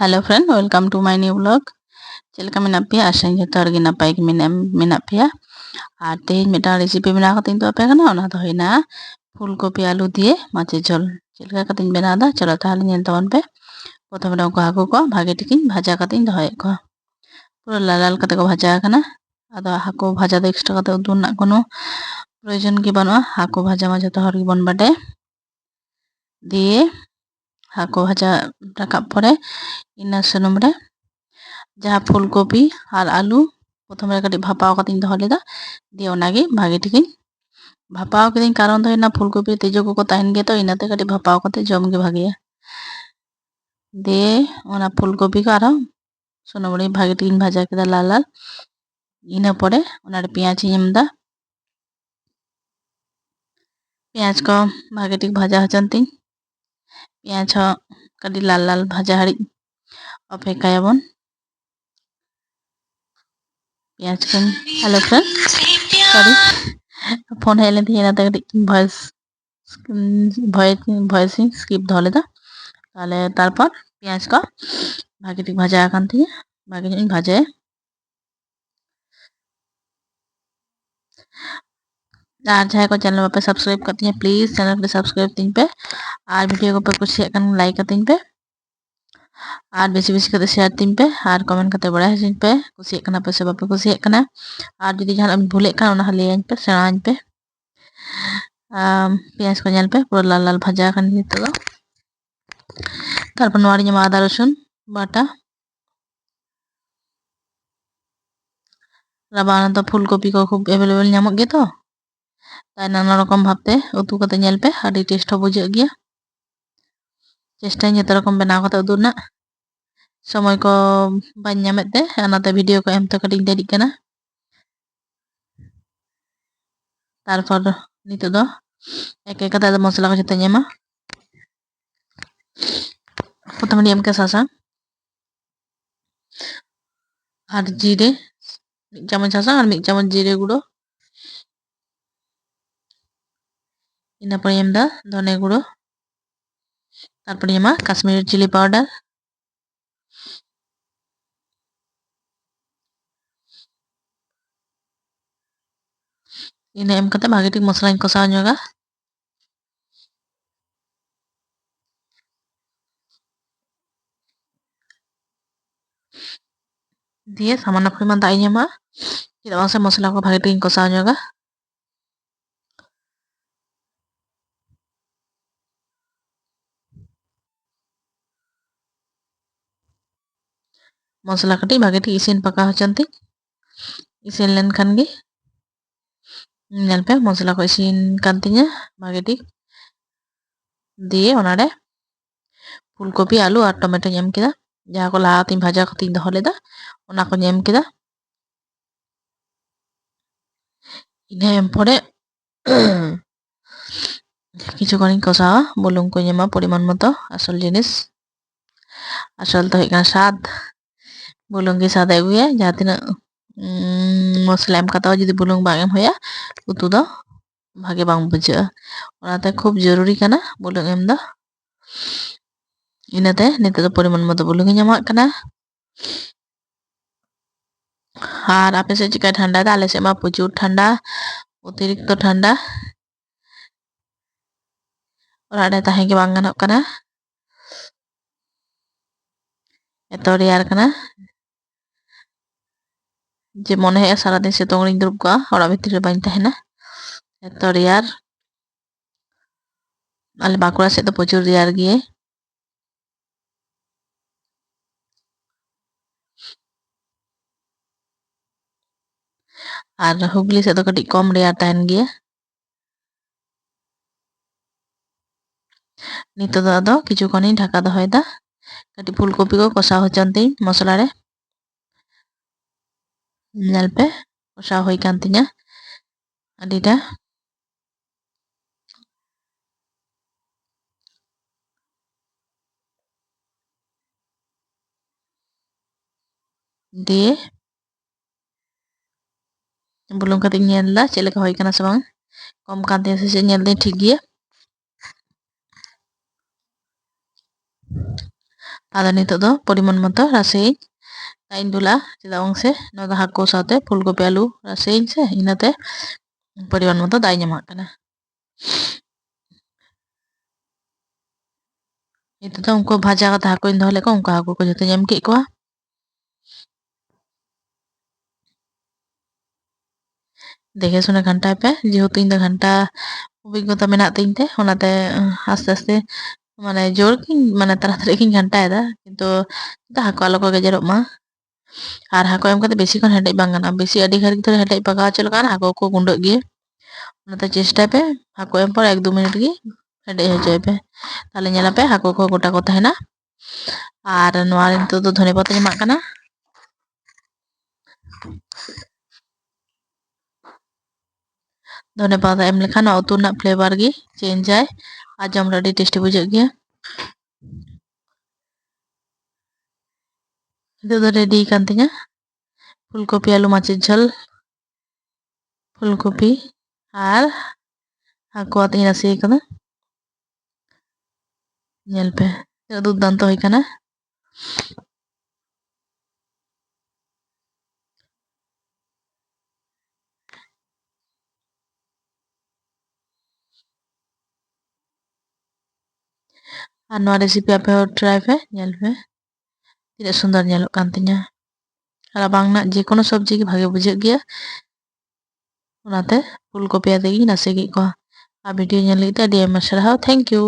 Hello friend, welcome to my new vlog. ᱪᱮᱫ ᱞᱮᱠᱟ ᱢᱮᱱᱟᱜ ᱯᱮᱭᱟ ᱟᱥᱟᱧ ᱡᱚᱛᱚ ᱦᱚᱲ ᱜᱮ ᱱᱟᱯᱟᱭ ᱜᱮ ᱢᱮᱱᱟᱜ ᱯᱮᱭᱟ ᱟᱨ ᱛᱮᱦᱮᱧ ᱢᱤᱫᱴᱟᱝ ᱨᱮᱥᱤᱯᱤ ᱵᱮᱱᱟᱣ ᱠᱟᱛᱮᱧ ᱛᱚ ᱟᱯᱮ ᱠᱟᱱᱟ ᱚᱱᱟ ᱫᱚ ᱦᱩᱭᱱᱟ ফুলকপি আলু দিয়ে diye, ঝোল ᱪᱮᱫ ᱞᱮᱠᱟ ᱠᱟᱛᱮᱧ ᱵᱮᱱᱟᱣ ᱮᱫᱟ ᱪᱚᱞᱚ ᱛᱟᱦᱚᱞᱮ ᱧᱮᱞ ᱛᱟᱵᱚᱱ ᱯᱮ ᱯᱨᱚᱛᱷᱚᱢ ᱨᱮ ᱩᱱᱠᱩ ᱦᱟᱹᱠᱩ ᱠᱚ ᱵᱷᱟᱜᱮ ᱴᱷᱤᱠᱤᱧ ᱵᱷᱟᱡᱟ ᱠᱟᱛᱮᱧ ᱫᱚᱦᱚᱭᱮᱫ ᱠᱚᱣᱟ ᱯᱩᱨᱟᱹ ᱞᱟᱞ ᱞᱟᱞ ᱠᱟᱛᱮ ᱠᱚ ᱵᱷᱟᱡᱟ ᱟᱠᱟᱱᱟ ᱟᱫᱚ ᱦᱟᱹᱠᱩ ᱵᱷᱟᱡᱟ ᱫᱚ ᱮᱠᱥᱴᱨᱟ ᱠᱟᱛᱮ ᱩᱛᱩ ᱨᱮᱱᱟᱜ ᱠᱳᱱᱳ ᱯᱨᱚᱭᱳᱡᱚᱱ ᱜᱮ ᱵᱟᱹᱱᱩᱜᱼᱟ ᱦᱟᱹᱠᱩ ᱵᱷᱟᱡᱟ ᱢᱟ ᱡᱚᱛᱚ ᱦᱚᱲ ᱜᱮᱵᱚᱱ Diye, ᱦᱟᱹᱠᱩ ᱵᱷᱟᱡᱟ ᱨᱟᱠᱟᱵ ᱯᱚᱨᱮ ᱤᱱᱟᱹ ᱥᱩᱱᱩᱢ ᱨᱮ ᱡᱟᱦᱟᱸ ᱯᱷᱩᱞᱠᱚᱯᱤ ᱟᱨ ᱟᱹᱞᱩ ᱯᱨᱚᱛᱷᱚᱢ ᱨᱮ ᱠᱟᱹᱴᱤᱡ ᱵᱷᱟᱯᱟᱣ ᱠᱟᱛᱮᱧ ᱫᱚᱦᱚ ᱞᱮᱫᱟ ᱫᱤᱭᱮ ᱚᱱᱟᱜᱮ ᱵᱷᱟᱜᱮ ᱴᱷᱤᱠᱤᱧ ᱵᱷᱟᱯᱟᱣ ᱠᱤᱫᱟᱹᱧ ᱠᱟᱨᱚᱱ ᱫᱚ ᱦᱩᱭᱱᱟ ᱯᱷᱩᱞᱠᱚᱯᱤ ᱛᱤᱡᱩ ᱠᱚᱠᱚ ᱛᱟᱦᱮᱱ ᱜᱮᱭᱟ ᱛᱚ ᱤᱱᱟᱹᱛᱮ ᱠᱟᱹᱴᱤᱡ ᱵᱷᱟᱯᱟᱣ ᱠᱟᱛᱮ ᱡᱚᱢ ᱜᱮ ᱵᱷᱟᱜᱮᱭᱟ ᱫᱤᱭᱮ ᱚᱱᱟ ᱯᱷᱩᱞᱠᱚᱯᱤ ᱠᱚ ᱟᱨᱚ ᱥᱩᱱᱩᱢ ᱨᱮ ᱵᱷᱟᱜᱮ ᱴᱷᱤᱠᱤᱧ ᱵᱷᱟᱡᱟ ᱠᱮᱫᱟ ᱞᱟᱞ ᱞᱟᱞ ᱤᱱᱟᱹ ᱯᱚᱨᱮ ᱚᱱᱟᱨᱮ ᱯᱮᱸᱭᱟᱡᱤᱧ ᱮᱢᱫᱟ ᱯᱮᱸᱭᱟᱡ ᱠᱚ ᱵᱷᱟᱜᱮ ᱴᱷᱤᱠ ᱵᱷᱟᱡᱟ ᱦᱚᱪᱚᱱ ᱛᱤᱧ ᱯᱮᱸᱭᱟᱡᱽ ᱦᱚᱸ ᱠᱟᱹᱴᱤᱡ ᱞᱟᱞ ᱞᱟᱞ ᱵᱷᱟᱡᱟ ᱦᱟᱹᱨᱤᱡ ᱚᱯᱮᱠᱠᱷᱟᱭᱟᱵᱚᱱ ᱯᱮᱸᱭᱟᱡᱽ ᱠᱚ ᱦᱮᱞᱳ ফ্রেন্ডস সরি ফোন ᱦᱮᱡ ᱞᱮᱱ ᱛᱤᱧᱟᱹ ᱚᱱᱟᱛᱮ ᱠᱟᱹᱴᱤᱡ ᱵᱷᱚᱭᱮᱥ ভয়েস ভয়েসিং স্কিপ ᱫᱚᱦᱚ ᱞᱮᱫᱟ তাহলে তারপর পেঁয়াজ ᱠᱚ ᱵᱷᱟᱜᱮ ᱴᱷᱤᱠ ᱵᱷᱟᱡᱟ ᱟᱠᱟᱱ ᱛᱤᱧᱟᱹ ᱵᱷᱟᱜᱮ ᱧᱚᱜ ᱤᱧ ᱵᱷᱟᱡᱟᱭᱟ ᱟᱨ ᱡᱟᱦᱟᱸᱭ ᱠᱚ ᱪᱮᱱᱮᱞ ᱵᱟᱯᱮ ᱥᱟᱵᱥᱠᱨᱟᱭᱤᱵ ᱠᱟᱜ ᱛᱤᱧᱟᱹ ᱯᱞᱤᱡ ᱪᱮᱱᱮᱞ ᱨᱮ ᱥᱟᱵᱥᱠᱨᱟᱭᱤᱵ ᱛᱤᱧ ᱯᱮ ᱟᱨ ᱵᱷᱤᱰᱤᱭᱳ ᱠᱚᱯᱮ ᱠᱩᱥᱤᱭᱟᱜ ᱠᱷᱟᱱ ᱞᱟᱭᱤᱠ ᱟᱹᱛᱤᱧ ᱯᱮ ᱟᱨ ᱵᱮᱥᱤ ᱵᱮᱥᱤ ᱠᱟᱛᱮ ᱥᱮᱭᱟᱨ ᱛᱤᱧ ᱯᱮ ᱟᱨ ᱠᱚᱢᱮᱱᱴ ᱠᱟᱛᱮ ᱵᱟᱲᱟᱭ ᱦᱚᱪᱚᱧ ᱯᱮ ᱠᱩᱥᱤᱭᱟᱜ ᱠᱟᱱᱟ ᱯᱮ ᱥᱮ ᱵᱟᱯᱮ ᱠᱩᱥᱤᱭᱟᱜ ᱠᱟᱱᱟ ᱟᱨ ᱡᱩᱫᱤ ᱡᱟᱦᱟᱱᱟᱜ ᱤᱧ ᱵᱷᱩᱞᱮᱫ ᱠᱷᱟᱱ ᱚᱱᱟ ᱦᱚᱸ ᱞᱟᱹᱭᱟᱹᱧ ᱯᱮ ᱥᱮᱬᱟᱣᱟᱹᱧ ᱯᱮ ᱯᱮᱸᱭᱟᱡ ᱠᱚ ᱧᱮᱞ ᱯᱮ ᱯᱩᱨᱟᱹ ᱞᱟᱞ ᱞᱟᱞ ᱵᱷᱟᱡᱟ ᱟᱠᱟᱱ ᱱᱤᱛᱚᱜ ᱫᱚ ᱛᱟᱨᱯᱚᱨ ᱱᱚᱣᱟ ᱨᱤᱧ ᱮᱢᱟ ᱟᱫᱟ ᱨᱚᱥᱩᱱ বাটা ᱨᱟᱵᱟᱝ ᱨᱮᱫᱚ ᱯᱷᱩᱞ ᱠᱚᱯᱤ ᱠᱚ ᱠᱷᱩᱵ ᱮᱵᱮᱞᱮᱵᱮᱞ ᱧᱟᱢᱚᱜ ᱜᱮᱛᱚ ᱛᱟᱭ ᱱᱟᱱᱟ ᱨᱚᱠᱚᱢ ᱵᱷᱟᱵᱛᱮ ᱩᱛᱩ ᱠᱟᱛᱮ ᱧᱮᱞ ᱯᱮ ᱟᱹᱰᱤ ᱴᱮᱥᱴ ᱦᱚᱸ ᱵᱩᱡᱷᱟᱹᱜ ᱜᱮᱭᱟ ᱪᱮᱥᱴᱟᱧ ᱡᱚᱛᱚ ᱨᱚᱠᱚᱢ ᱵᱮᱱᱟᱣ ᱠᱟᱛᱮ ᱩᱛᱩ ᱨᱮᱱᱟᱜ ᱥᱚᱢᱚᱭ ᱠᱚ ᱵᱟᱹᱧ ᱧᱟᱢᱮᱫ ᱛᱮ ᱚᱱᱟᱛᱮ ᱵᱷᱤᱰᱤᱭᱳ ᱠᱚ ᱮᱢ ᱛᱮ ᱠᱟᱹᱴᱤᱡ ᱫᱮᱨᱤᱜ ᱠᱟᱱᱟ ᱛᱟᱨᱯᱚᱨ ᱱᱤᱛᱚᱜ ᱫᱚ এক এক কাতে মশলা ᱠᱚ ᱡᱚᱛᱚᱧ ᱮᱢᱟ প্রথমে নিয়ে এমকে সাসা আর জিরে 1 চামচ সাসা আর 1 চামচ জিরে গুঁড়ো ina poriyam emda, dona guru tar ema, kashmir chili powder. Ina em kata bhage tik masala ga? kosa anjoga diye samana poriman da inyama kita masa masala ko bhage tik in kosa anjoga ମସଲା କାଟି ବାଗେଟି ଇସେନ୍ ପକା ଅଛନ୍ତି ଇସେନ୍ lane ଖାନ୍ଗେ ନେଲପେ ମସଲା କ ଇସେନ୍ କାନ୍ତିଞ୍ଜା ବାଗେଟି দিয়ে ওনারে ফুলকপি, আলু আর টমেটো নেম কেদা যা কো লাহা তিন ভাজা কো তিন ধলেদা ওনা কো নেম কেদা ইনে এম পরে কিছুক্ষণ কষাওয়া বুলুম কো নেমা পরিমাণ মতো আসল জিনিস। আসল তো হয়ে স্বাদ। ᱵᱩᱞᱩᱝ ᱜᱮ ᱥᱟᱫᱟ ᱟᱹᱜᱩᱭᱟ ᱡᱟᱦᱟᱸ ᱛᱤᱱᱟᱹᱜ ᱢᱚᱥᱞᱟ ᱮᱢ ᱠᱟᱛᱟᱣᱟ ᱡᱩᱫᱤ ᱵᱩᱞᱩᱝ ᱵᱟᱝ ᱮᱢ ᱦᱩᱭᱟ ᱩᱛᱩ ᱫᱚ ᱵᱷᱟᱜᱮ ᱵᱟᱝ ᱵᱩᱡᱷᱟᱹᱜᱼᱟ ᱚᱱᱟᱛᱮ ᱠᱷᱩᱵ ᱡᱚᱨᱩᱨᱤ ᱠᱟᱱᱟ ᱵᱩᱞᱩᱝ ᱮᱢ ᱫᱚ ᱤᱱᱟᱹᱛᱮ ᱱᱤᱛᱚᱜ ᱫᱚ ᱯᱚᱨᱤᱢᱟᱱ ᱢᱚᱛᱚ ᱵᱩᱞᱩᱝ ᱤᱧ ᱮᱢᱟᱜ ᱠᱟᱱᱟ আর আপে সে চিকা ঠান্ডা দা আলে সে মা প্রচুর ঠান্ডা অতিরিক্ত ঠান্ডা ওরা রে তাহে গে বাঙ্গানক কানা এত রেয়ার কানা जे मन है सारा दिन से तो दुर्ग का और अभी तिर बन तहना এত রেয়ার আলে বাঁকুড়া সে তো প্রচুর রেয়ার গিয়ে। আর হুগলি সে তো কাটি কম রেয়ার তাহেন গিয়ে। নিত দাদা কিছুক্ষণ ঢাকা দহয়দা কাটি ফুলকপি কষা হচ্ছেন মশলারে। nyalpe usaha hoi kantinya. Adida. দিয়ে belum kating lah da hoi kana sebang kom kantinya sisi di deh ঠিক গিয়ে ᱟᱫᱚ tuh polimon ᱯᱚᱨᱤᱢᱟᱱ ᱢᱚᱛᱚ indula chedawng se no da hakko sate pulgopi alu rasil se inate pariwan moto dai nyamak kana itu to unko bhaja kata hakko indo leko unko hakko ko joto nyam ke kwa দেখে শুনে ঘন্টায় pay যেহেতু ইন্দা ঘণ্টা অভিজ্ঞতা মেনা তিনটে ওনাতে আস্তে আস্তে মানে জোর কিং মানে তাড়াতাড়ি কিং ঘন্টায় দা কিন্তু হাকো আলোকে গেজেরমা ᱟᱨ ᱦᱟᱹᱠᱩ ᱮᱢ ᱠᱟᱛᱮ ᱵᱮᱥᱤ ᱠᱷᱚᱱ ᱦᱮᱰᱮᱡ ᱵᱟᱝ ᱜᱟᱱᱚᱜᱼᱟ ᱵᱮᱥᱤ ᱟᱹᱰᱤ ᱜᱷᱟᱹᱲᱤᱡ ᱫᱷᱚᱨᱮ ᱦᱮᱰᱮᱡ ᱯᱟᱠᱟᱣ ᱦᱚᱪᱚ ᱞᱮᱠᱷᱟᱱ ᱦᱟᱹᱠᱩ ᱠᱚ ᱜᱩᱸᱰᱟᱹᱜ ᱜᱮᱭᱟ ᱚᱱᱟᱛᱮ ᱪᱮᱥᱴᱟᱭ ᱯᱮ ᱦᱟᱹᱠᱩ ᱮᱢ ᱯᱚᱨ ᱮᱠ ᱫᱩ ᱢᱤᱱᱤᱴ ᱜᱮ ᱦᱮᱰᱮᱡ ᱦᱚᱪᱚᱭ ᱯᱮ ᱛᱟᱦᱞᱮ ᱧᱮᱞᱟᱯᱮ ᱦᱟᱹᱠᱩ ᱠᱚ ᱜᱚᱴᱟ ᱠᱚ ᱛᱟᱦᱮᱱᱟ ᱟᱨ ᱱᱚᱣᱟ ᱱᱤᱛᱚᱜ ᱫᱚ ᱫᱷᱚᱱᱮ ᱯᱟᱛᱟᱧ ᱮᱢᱟᱜ ᱠᱟᱱᱟ ᱫᱷᱚᱱᱮ ᱯᱟᱛᱟ ᱮᱢ ᱞᱮᱠᱷᱟᱱ ᱩᱛᱩ ᱨᱮᱱᱟᱜ ᱯᱷᱞᱮᱵᱟᱨ ᱜᱮ ᱪᱮᱧᱡᱽ ᱟᱭ ᱟᱨ ᱡᱚᱢ ᱨᱮ ᱟᱹᱰᱤ ᱴᱮᱥᱴᱤ ᱵᱩᱡᱷᱟᱹᱜ ᱜᱮᱭᱟ দাদা রেডি এখান থেকে। ফুলকপি, আলু, মাছের ঝোল, ফুলকপি আর হাকুয়া তিন আসি এখানে। ᱧᱮᱞᱯᱮ দুর্দান্ত হই কানা আর নয় রেসিপি আপে ট্রাই পে ᱧᱮᱞ ᱯᱮ ᱛᱤᱱᱟᱹᱜ ᱥᱩᱱᱫᱚᱨ ᱧᱮᱞᱚᱜ ᱠᱟᱱ ᱛᱤᱧᱟᱹ ᱟᱨ ᱵᱟᱝ ᱨᱮᱱᱟᱜ ᱡᱮ ᱥᱚᱵᱽᱡᱤ ᱜᱮ ᱵᱷᱟᱜᱮ ᱵᱩᱡᱷᱟᱹᱜ ᱜᱮᱭᱟ ᱚᱱᱟᱛᱮ ᱯᱷᱩᱞ ᱠᱚᱯᱤ ᱟᱛᱮ ᱜᱤᱧ ᱨᱟᱥᱮ ᱠᱮᱫ ᱠᱚᱣᱟ ᱟᱨ ᱵᱷᱤᱰᱤᱭᱳ ᱧᱮᱞ ᱞᱟᱹᱜᱤᱫ ᱛᱮ ᱟᱹᱰᱤ ᱟᱭᱢᱟ ᱥᱟᱨᱦᱟᱣ ᱛᱷᱮᱝᱠ ᱤᱭᱩ